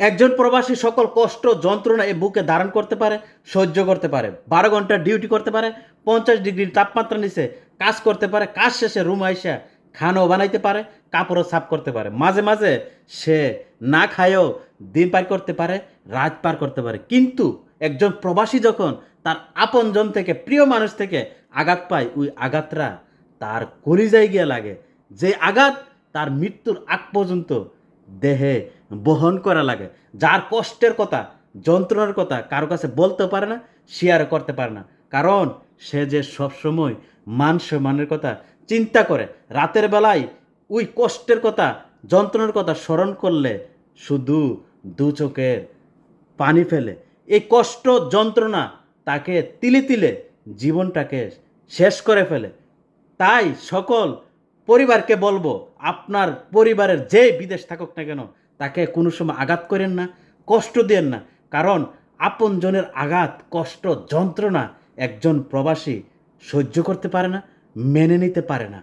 একজন প্রবাসী সকল কষ্ট, যন্ত্রণা এই বুকে ধারণ করতে পারে, সহ্য করতে পারে। বারো ঘণ্টা ডিউটি করতে পারে, পঞ্চাশ ডিগ্রি তাপমাত্রা নিচে কাজ করতে পারে, কাজ শেষে রুম আইসা খানাও বানাইতে পারে, কাপড়ও সাফ করতে পারে। মাঝে মাঝে সে না খায়ও দিন পার করতে পারে, রাত পার করতে পারে। কিন্তু একজন প্রবাসী যখন তার আপনজন থেকে, প্রিয় মানুষ থেকে আঘাত পায়, ওই আঘাতরা তার কলিজায় গিয়ে লাগে। যে আঘাত তার মৃত্যুর আগ পর্যন্ত দেহে বহন করা লাগে। যার কষ্টের কথা, যন্ত্রণার কথা কারও কাছে বলতে পারে না শেয়ার করতে পারে না। কারণ সে যে সবসময় মান সম্মানের কথা চিন্তা করে, রাতের বেলায় ওই কষ্টের কথা, যন্ত্রণার কথা স্মরণ করলে শুধু দু চোখের পানি ফেলে। এই কষ্ট, যন্ত্রণা তাকে তিলে তিলে জীবনটাকে শেষ করে ফেলে। তাই সকল পরিবারকে বলব, আপনার পরিবারের যে বিদেশ থাকুক না কেন, তাকে কোনো সময় আঘাত করেন না, কষ্ট দেন না। কারণ আপনজনের আঘাত, কষ্ট, যন্ত্রণা একজন প্রবাসী সহ্য করতে পারে না, মেনে নিতে পারে না।